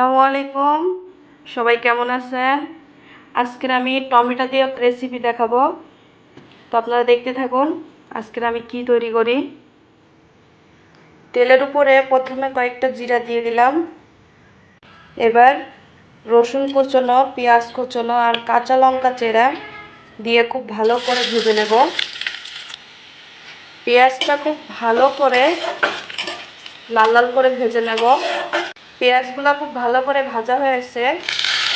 আসসালামু আলাইকুম। সবাই কেমন আছেন? আজকের আমি টমেটো দিয়ে রেসিপি দেখাবো। তো আপনারা দেখতে থাকুন, আজকের আমি কি তৈরি করি। তেলের উপরে প্রথমে কয়েকটা জিরা দিয়ে দিলাম। এবার রসুন কুচনো, পেঁয়াজ কুচনো আর কাঁচা লঙ্কা চেরা দিয়ে খুব ভালো করে ভেজে নেব। পেঁয়াজটা খুব ভালো করে লাল লাল করে ভেজে নেব। পেঁয়াজগুলো খুব ভালো করে ভাজা হয়েছে।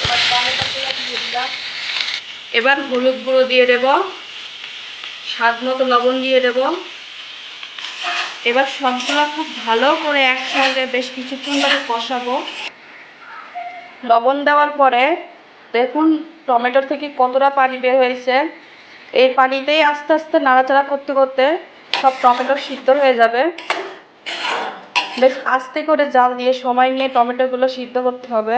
এবার এবার হলুদ গুঁড়ো দিয়ে দেব। স্বাদ মতো লবণ দিয়ে দেব। এবার সবগুলো খুব ভালো করে একসঙ্গে বেশ কিছুক্ষণ ধরে কষাবো। লবণ দেওয়ার পরে দেখুন টমেটোর থেকে কতটা পানি বের হয়েছে। এই পানিতেই আস্তে আস্তে নাড়াচাড়া করতে করতে সব টমেটো সিদ্ধ হয়ে যাবে। বেশ আস্তে করে জাল দিয়ে সময় নিয়ে টমেটোগুলো সিদ্ধ করতে হবে।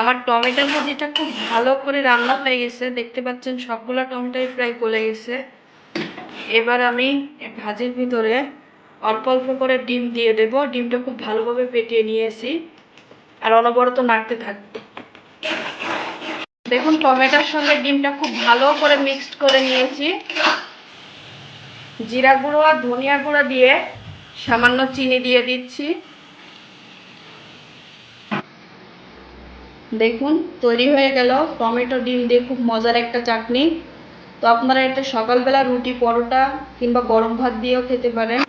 আমার টমেটো ভাজিটা খুব ভালো করে রান্না হয়ে গেছে। দেখতে পাচ্ছেন সবগুলো টমেটোই প্রায় গলে গেছে। এবার আমি ভাজির ভিতরে অল্প অল্প করে ডিম দিয়ে দেবো। ডিমটা খুব ভালোভাবে পেটিয়ে নিয়েছি আর অনবরত নাড়তে থাকবে। দেখুন, টমেটোর সঙ্গে ডিমটা খুব ভালো করে মিক্সড করে নিয়েছি। জিরা গুঁড়ো আর ধনিয়া গুঁড়ো দিয়ে সামান্য চিনি দিয়ে দিচ্ছি। দেখুন, তৈরি হয়ে গেল। টমেটো, ডিম দিয়ে খুব মজার একটা চাটনি। তো আপনারা এটা সকালবেলা রুটি, পরোটা কিংবা গরম ভাত দিয়েও খেতে পারেন।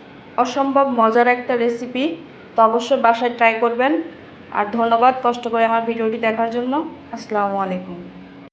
অসম্ভব মজার একটা রেসিপি তো অবশ্যই বাসায় ট্রাই করবেন। আর ধন্যবাদ কষ্ট করে আমার ভিডিওটি দেখার জন্য। আসসালামু আলাইকুম।